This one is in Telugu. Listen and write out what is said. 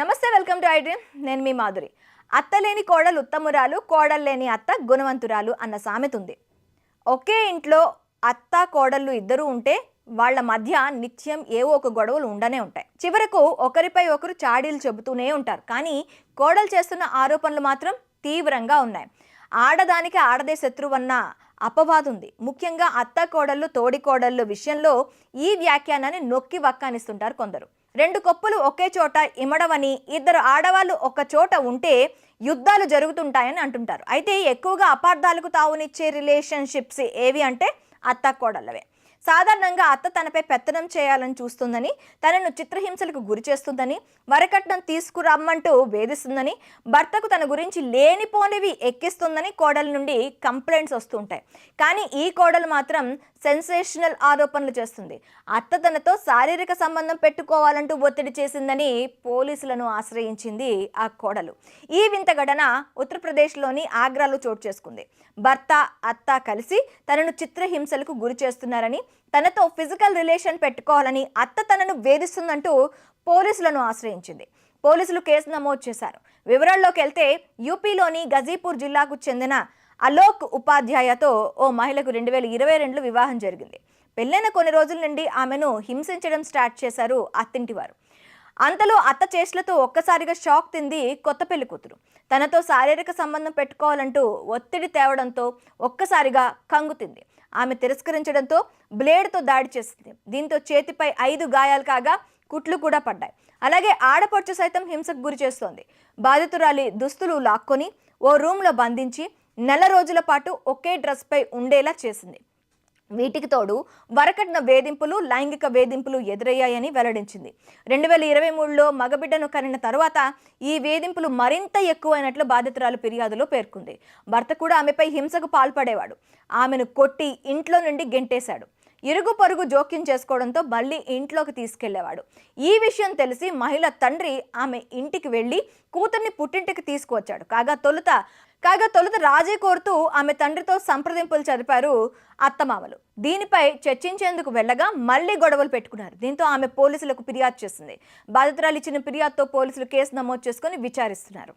నమస్తే వెల్కమ్ టు ఐడ్రీమ్. నేను మీ మాధురి. అత్తలేని కోడలు ఉత్తమురాలు కోడలు లేని అత్త గుణవంతురాలు అన్న సామెత ఉంది. ఒకే ఇంట్లో అత్త కోడళ్ళు ఇద్దరూ ఉంటే వాళ్ళ మధ్య నిత్యం ఏవో ఒక గొడవలు ఉండనే ఉంటాయి. చివరకు ఒకరిపై ఒకరు చాడీలు చెబుతూనే ఉంటారు. కానీ కోడలు చేస్తున్న ఆరోపణలు మాత్రం తీవ్రంగా ఉన్నాయి. ఆడదానికి ఆడదే శత్రువన్న అపవాదు ఉంది. ముఖ్యంగా అత్త కోడళ్ళు తోడి కోడళ్ళు విషయంలో ఈ వ్యాఖ్యానాన్ని నొక్కి వక్కానిస్తుంటారు కొందరు. రెండు కొప్పులు ఒకే చోట ఇమడవని ఇద్దరు ఆడవాళ్ళు ఒక చోట ఉంటే యుద్ధాలు జరుగుతుంటాయని అంటుంటారు. అయితే ఎక్కువగా అపార్థాలకు తావునిచ్చే రిలేషన్షిప్స్ ఏవి అంటే అత్త కోడళ్ళవే. సాధారణంగా అత్త తనపై పెత్తనం చేయాలని చూస్తుందని తనను చిత్రహింసలకు గురి చేస్తుందని వరకట్నం తీసుకురమ్మంటూ వేధిస్తుందని భర్తకు తన గురించి లేనిపోనివి ఎక్కిస్తుందని కోడల నుండి కంప్లైంట్స్ వస్తుంటాయి కానీ ఈ కోడలు మాత్రం సెన్సేషనల్ ఆరోపణలు చేస్తుంది. అత్త తనతో శారీరక సంబంధం పెట్టుకోవాలంటూ ఒత్తిడి చేసిందని పోలీసులను ఆశ్రయించింది ఆ కోడలు. ఈ వింత ఘటన ఉత్తరప్రదేశ్లోని ఆగ్రాలో చోటు చేసుకుంది. భర్త అత్త కలిసి తనను చిత్రహింసలకు గురి చేస్తున్నారని తనతో ఫిజికల్ రిలేషన్ పెట్టుకోవాలని అత్త తనను వేధిస్తుందంటూ పోలీసులను ఆశ్రయించింది. పోలీసులు కేసు నమోదు చేశారు. వివరాల్లోకి వెళ్తే యూపీలోని గజీపూర్ జిల్లాకు చెందిన అలోక్ ఉపాధ్యాయతో ఓ మహిళకు రెండు వేల ఇరవై రెండులో వివాహం జరిగింది. పెళ్ళైన కొన్ని రోజుల నుండి ఆమెను హింసించడం స్టార్ట్ చేశారు అత్తింటివారు. అంతలో అత్త చేష్టలతో ఒక్కసారిగా షాక్ తింది కొత్త పెళ్ళి కూతురు. తనతో శారీరక సంబంధం పెట్టుకోవాలంటూ ఒత్తిడి తేవడంతో ఒక్కసారిగా కంగుతింది ఆమె తిరస్కరించడంతో బ్లేడ్తో దాడి చేసింది. దీంతో చేతిపై ఐదు గాయాలు కాగా కుట్లు కూడా పడ్డాయి. అలాగే ఆడపడుచు సైతం హింసకు గురి చేస్తోంది. బాధితురాలి దుస్తులు లాక్కొని ఓ రూమ్లో బంధించి నెల రోజుల పాటు ఒకే డ్రెస్పై ఉండేలా చేసింది. వీటికి తోడు వరకట్న వేధింపులు లైంగిక వేధింపులు ఎదురయ్యాయని వెల్లడించింది. రెండు వేల ఇరవై మూడులో మగబిడ్డను కనిన తర్వాత ఈ వేధింపులు మరింత ఎక్కువైనట్లు బాధితురాలు ఫిర్యాదులో పేర్కొంది. భర్త కూడా ఆమెపై హింసకు పాల్పడేవాడు. ఆమెను కొట్టి ఇంట్లో నుండి గెంటేశాడు. ఇరుగు పొరుగు జోక్యం చేసుకోవడంతో మళ్ళీ ఇంట్లోకి తీసుకెళ్ళేవాడు. ఈ విషయం తెలిసి మహిళ తండ్రి ఆమె ఇంటికి వెళ్ళి కూతుర్ని పుట్టింటికి తీసుకువచ్చాడు. కాగా తొలుత కాగా తొలుత రాజీ కోరుతూ ఆమె తండ్రితో సంప్రదింపులు జరిపారు అత్తమామలు. దీనిపై చర్చించేందుకు వెళ్ళగా మళ్ళీ గొడవలు పెట్టుకున్నారు. దీంతో ఆమె పోలీసులకు ఫిర్యాదు చేసింది. బాధితురాలు ఇచ్చిన ఫిర్యాదుతో పోలీసులు కేసు నమోదు చేసుకుని విచారిస్తున్నారు.